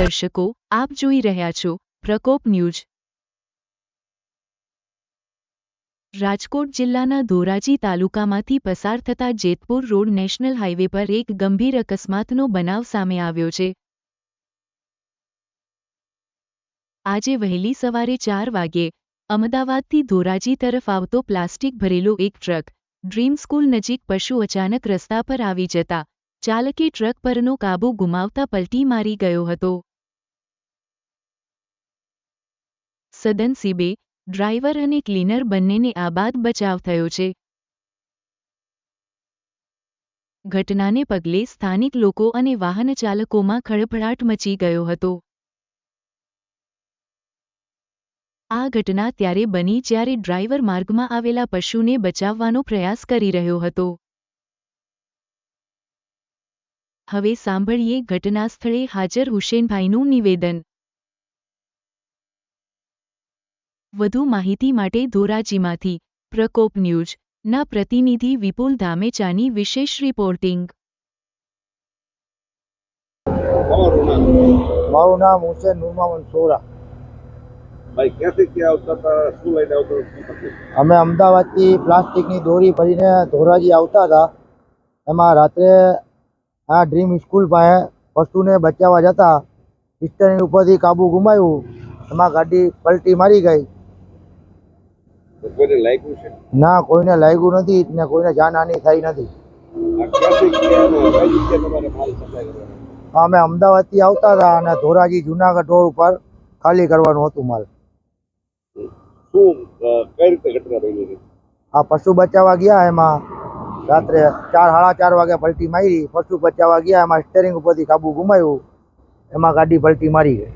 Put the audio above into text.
દર્શકો, આપ જોઈ રહ્યા છો પ્રકોપ ન્યૂઝ. રાજકોટ જિલ્લાના ધોરાજી તાલુકામાંથી પસાર થતા જેતપુર રોડ નેશનલ હાઇવે પર એક ગંભીર અકસ્માતનો બનાવ સામે આવ્યો છે. આજે વહેલી સવારે ચાર વાગ્યે અમદાવાદથી ધોરાજી તરફ આવતો પ્લાસ્ટિક ભરેલો એક ટ્રક, ડ્રીમ સ્કૂલ નજીક પશુ અચાનક રસ્તા પર આવી જતા, ચાલકે ટ્રક પરનો કાબુ ગુમાવતા પલટી મારી ગયો હતો. સદનસીબે ડ્રાઈવર અને ક્લીનર બંનેને આબાદ બચાવ થયો છે. ઘટનાને પગલે સ્થાનિક લોકો અને વાહન ચાલકોમાં ખળભળાટ મચી ગયો હતો. આ ઘટના ત્યારે બની જ્યારે ડ્રાઈવર માર્ગમાં આવેલા પશુને બચાવવાનો પ્રયાસ કરી રહ્યો હતો. હવે સાંભળીએ ઘટના સ્થળે હાજર હુસેનભાઈનું નિવેદન. વધુ માહિતી માટે ધોરાજીમાંથી પ્રકોપ ન્યૂઝ. ના પ્રતિનિધિ વિપુલ ધામેચાની વિશેષ રિપોર્ટિંગ. મારું નામ હુસેન નુરમામન સોરા. ભાઈ ક્યાંથી ક્યાં આવતા હતા? શું લઈને આવતા હતા? અમે અમદાવાદથી પ્લાસ્ટિકની દોરી ભરીને ધોરાજી આવતા હતા. એમાં રાત્રે આ ડ્રીમ સ્કૂલ પાસે વસ્તુને બચાવવા જતા સ્ટેરિંગ ઉપરથી કાબુ ગુમાવ્યું. એમાં ગાડી પલટી મારી ગઈ. કોઈને લાગ્યું છે? ના કોઈને લાગ્યું નથી ને કોઈને જાનહાની થઈ નથી. અમે અમદાવાદથી આવતા હતા અને ધોરાજી જુનાગઢ રોડ ઉપર ખાલી કરવાનું હતું માલ. શું કઈ રીતે ઘટના બની આ પશુ બચાવવા ગયા એમાં. રાત્રે ચાર સાડા ચાર વાગે પલટી મારી. પશુ બચાવવા ગયા એમાં સ્ટેરિંગ ઉપરથી કાબુ ગુમાવ્યું. એમાં ગાડી પલટી મારી ગઈ.